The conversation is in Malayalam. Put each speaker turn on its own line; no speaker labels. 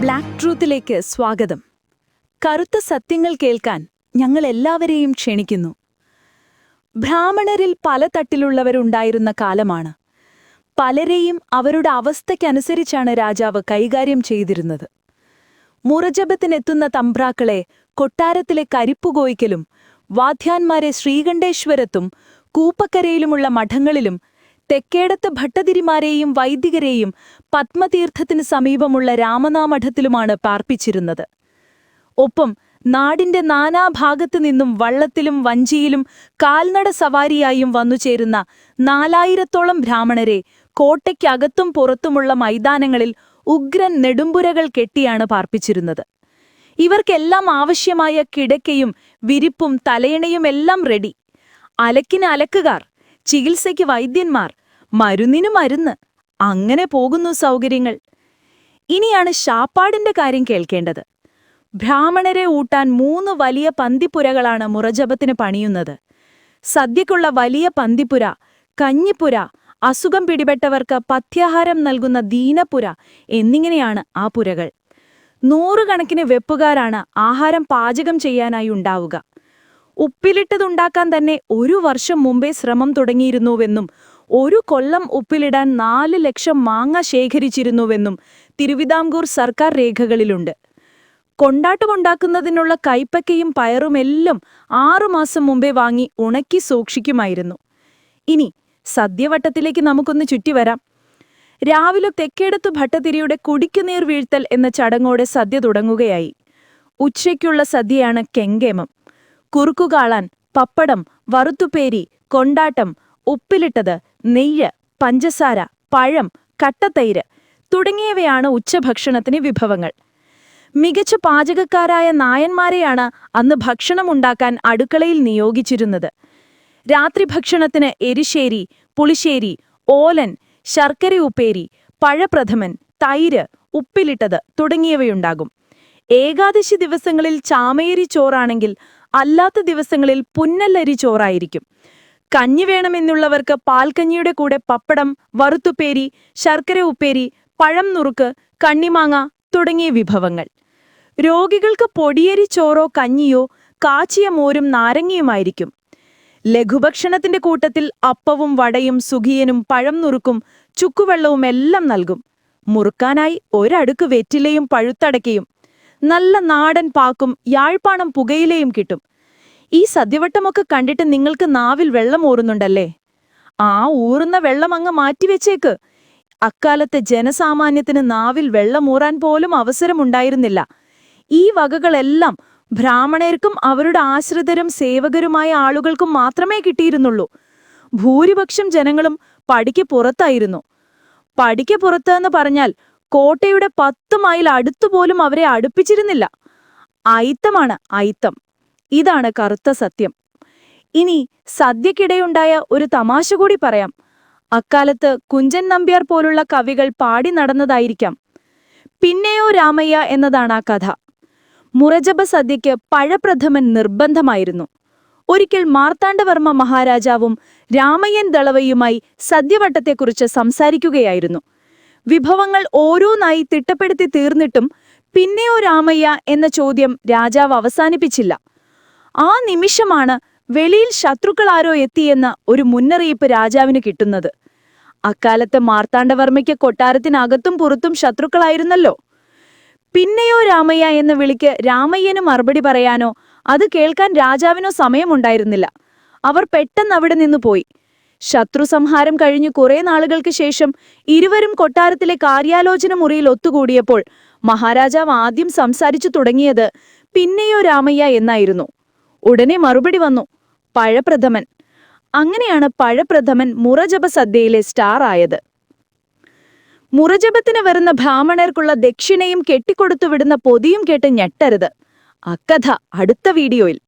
ബ്ലാക്ക് ട്രൂത്തിലേക്ക് സ്വാഗതം. കറുത്ത സത്യങ്ങൾ കേൾക്കാൻ ഞങ്ങൾ എല്ലാവരെയും ക്ഷണിക്കുന്നു. ബ്രാഹ്മണരിൽ പല തട്ടിലുള്ളവരുണ്ടായിരുന്ന കാലമാണ്. പലരെയും അവരുടെ അവസ്ഥയ്ക്കനുസരിച്ചാണ് രാജാവ് കൈകാര്യം ചെയ്തിരുന്നത്. മുറജപത്തിനെത്തുന്ന തമ്പ്രാക്കളെ കൊട്ടാരത്തിലെ കരിപ്പുകോയ്ക്കലും വാദ്യാന്മാരെ ശ്രീകണ്ഠേശ്വരത്തും കൂപ്പക്കരയിലുമുള്ള മഠങ്ങളിലും തെക്കേടത്ത് ഭട്ടതിരിമാരെയും വൈദികരെയും പത്മതീർത്ഥത്തിന് സമീപമുള്ള രാമനാമഠത്തിലുമാണ് പാർപ്പിച്ചിരുന്നത്. ഒപ്പം നാടിന്റെ നാനാഭാഗത്തു നിന്നും വള്ളത്തിലും വഞ്ചിയിലും കാൽനട സവാരിയായും വന്നുചേരുന്ന നാലായിരത്തോളം ബ്രാഹ്മണരെ കോട്ടയ്ക്കകത്തും പുറത്തുമുള്ള മൈതാനങ്ങളിൽ ഉഗ്രൻ നെടുമ്പുരകൾ കെട്ടിയാണ് പാർപ്പിച്ചിരുന്നത്. ഇവർക്കെല്ലാം ആവശ്യമായ കിടക്കയും വിരിപ്പും തലയണയുമെല്ലാം റെഡി. അലക്കിന് അലക്കുകാർ ചികിത്സയ്ക്ക് വൈദ്യന്മാർ മരുന്നിനു മരുന്ന്. അങ്ങനെ പോകുന്നു സൗകര്യങ്ങൾ. ഇനിയാണ് ശാപ്പാടിന്റെ കാര്യം കേൾക്കേണ്ടത്. ബ്രാഹ്മണരെ ഊട്ടാൻ മൂന്ന് വലിയ പന്തിപ്പുരകളാണ് മുറജപത്തിന് പണിയുന്നത്. സദ്യക്കുള്ള വലിയ പന്തിപ്പുര കഞ്ഞിപ്പുര അസുഖം പിടിപെട്ടവർക്ക് പഥ്യാഹാരം നൽകുന്ന ദീനപുര എന്നിങ്ങനെയാണ് ആ പുരകൾ. നൂറുകണക്കിന് വെപ്പുകാരാണ് ആഹാരം പാചകം ചെയ്യാനായി ഉണ്ടാവുക. ഉപ്പിലിട്ടതുണ്ടാക്കാൻ തന്നെ ഒരു വർഷം മുമ്പേ ശ്രമം തുടങ്ങിയിരുന്നുവെന്നും ഒരു കൊല്ലം ഉപ്പിലിടാൻ നാല് ലക്ഷം മാങ്ങ ശേഖരിച്ചിരുന്നുവെന്നും തിരുവിതാംകൂർ സർക്കാർ രേഖകളിലുണ്ട്. കൊണ്ടാട്ടമുണ്ടാക്കുന്നതിനുള്ള കൈപ്പക്കയും പയറുമെല്ലാം ആറുമാസം മുമ്പേ വാങ്ങി ഉണക്കി സൂക്ഷിക്കുമായിരുന്നു. ഇനി സദ്യവട്ടത്തിലേക്ക് നമുക്കൊന്ന് ചുറ്റിവരാം രാവിലെ തെക്കേടത്ത് ഭട്ടതിരിയുടെ കുടിക്കുനീർ വീഴ്ത്തൽ എന്ന ചടങ്ങോടെ സദ്യ തുടങ്ങുകയായി. ഉച്ചയ്ക്കുള്ള സദ്യയാണ് കെങ്കേമം. കുറുക്കുകാളാൻ പപ്പടം വറുത്തുപേരി കൊണ്ടാട്ടം ഉപ്പിലിട്ടത് നെയ്യ് പഞ്ചസാര പഴം കട്ടത്തൈര് തുടങ്ങിയവയാണ് ഉച്ചഭക്ഷണത്തിന് വിഭവങ്ങൾ. മികച്ച പാചകക്കാരായ നായന്മാരെയാണ് അന്ന് ഭക്ഷണമുണ്ടാക്കാൻ അടുക്കളയിൽ നിയോഗിച്ചിരുന്നത്. രാത്രി ഭക്ഷണത്തിന് എരിശ്ശേരി പുളിശ്ശേരി ഓലൻ ശർക്കര ഉപ്പേരി പഴപ്രഥമൻ തൈര് ഉപ്പിലിട്ടത് തുടങ്ങിയവയുണ്ടാകും. ഏകാദശി ദിവസങ്ങളിൽ ചാമയരി ചോറാണെങ്കിൽ അല്ലാത്ത ദിവസങ്ങളിൽ പുന്നല്ലരി ചോറായിരിക്കും. കഞ്ഞി വേണമെന്നുള്ളവർക്ക് പാൽക്കഞ്ഞിയുടെ കൂടെ പപ്പടം വറുത്തുപ്പേരി ശർക്കര ഉപ്പേരി പഴം നുറുക്ക് കണ്ണിമാങ്ങ തുടങ്ങിയ വിഭവങ്ങൾ. രോഗികൾക്ക് പൊടിയരി ചോറോ കഞ്ഞിയോ കാച്ചിയ മോരും നാരങ്ങയുമായിരിക്കും. ലഘുഭക്ഷണത്തിന്റെ കൂട്ടത്തിൽ അപ്പവും വടയും സുഖിയനും പഴം നുറുക്കും ചുക്കുവെള്ളവും എല്ലാം നൽകും. മുറുക്കാനായി ഒരടുക്ക് വെറ്റിലയും പഴുത്തടക്കയും നല്ല നാടൻ പാക്കും യാഴ്പ്പാണം പുകയിലയും കിട്ടും. ഈ സദ്യവട്ടമൊക്കെ കണ്ടിട്ട് നിങ്ങൾക്ക് നാവിൽ വെള്ളം ഊറുന്നുണ്ടല്ലേ? ആ ഊറുന്ന വെള്ളം അങ്ങ് മാറ്റിവെച്ചേക്ക് അക്കാലത്തെ ജനസാമാന്യത്തിന് നാവിൽ വെള്ളം ഊറാൻ പോലും അവസരമുണ്ടായിരുന്നില്ല. ഈ വകകളെല്ലാം ബ്രാഹ്മണർക്കും അവരുടെ ആശ്രിതരും സേവകരുമായ ആളുകൾക്കും മാത്രമേ കിട്ടിയിരുന്നുള്ളൂ. ഭൂരിപക്ഷം ജനങ്ങളും പടിക്ക് പുറത്തായിരുന്നു. പടിക്ക് പുറത്ത് എന്ന് പറഞ്ഞാൽ കോട്ടയുടെ പത്ത് മൈൽ അടുത്തുപോലും അവരെ അടുപ്പിച്ചിരുന്നില്ല. അയിത്തമാണ് അയിത്തം ഇതാണ് കറുത്ത സത്യം. ഇനി സദ്യക്കിടെയുണ്ടായ ഒരു തമാശ കൂടി പറയാം. അക്കാലത്ത് കുഞ്ചൻ നമ്പ്യാർ പോലുള്ള കവികൾ പാടി നടന്നതായിരിക്കാം. പിന്നെയോ രാമയ്യ എന്നതാണ് ആ കഥ. മുറജപ സദ്യയ്ക്ക് പഴപ്രഥമൻ നിർബന്ധമായിരുന്നു. ഒരിക്കൽ മാർത്താണ്ഡവർമ്മ മഹാരാജാവും രാമയ്യൻ ദളവയുമായി സദ്യവട്ടത്തെക്കുറിച്ച് സംസാരിക്കുകയായിരുന്നു. വിഭവങ്ങൾ ഓരോന്നായി തിട്ടപ്പെടുത്തി തീർന്നിട്ടും പിന്നെയോ രാമയ്യ എന്ന ചോദ്യം രാജാവ് അവസാനിപ്പിച്ചില്ല. ആ നിമിഷമാണ് വെളിയിൽ ശത്രുക്കളാരോ എത്തിയെന്ന ഒരു മുന്നറിയിപ്പ് രാജാവിന് കിട്ടുന്നത്. അക്കാലത്ത് മാർത്താണ്ഡവർമ്മയ്ക്ക് കൊട്ടാരത്തിനകത്തും പുറത്തും ശത്രുക്കളായിരുന്നല്ലോ. പിന്നെയോ രാമയ്യ എന്ന വിളിക്ക് രാമയ്യന് മറുപടി പറയാനോ അത് കേൾക്കാൻ രാജാവിനോ സമയമുണ്ടായിരുന്നില്ല. അവർ പെട്ടെന്ന് അവിടെ നിന്ന് പോയി. ശത്രു സംഹാരം കഴിഞ്ഞ് കുറെ നാളുകൾക്ക് ശേഷം ഇരുവരും കൊട്ടാരത്തിലെ കാര്യാലോചന മുറിയിൽ ഒത്തുകൂടിയപ്പോൾ മഹാരാജാവ് ആദ്യം സംസാരിച്ചു തുടങ്ങിയത് പിന്നെയോ രാമയ്യ എന്നായിരുന്നു. ഉടനെ മറുപടി വന്നു. പഴപ്രഥമൻ. അങ്ങനെയാണ് പഴപ്രഥമൻ മുറജപ സദ്യയിലെ സ്റ്റാർ ആയത്. മുറജപത്തിന് വരുന്ന ബ്രാഹ്മണർക്കുള്ള ദക്ഷിണയും കെട്ടിക്കൊടുത്തു വിടുന്ന പൊതിയും കേട്ട് ഞെട്ടരുത്. അക്കഥ അടുത്ത വീഡിയോയിൽ.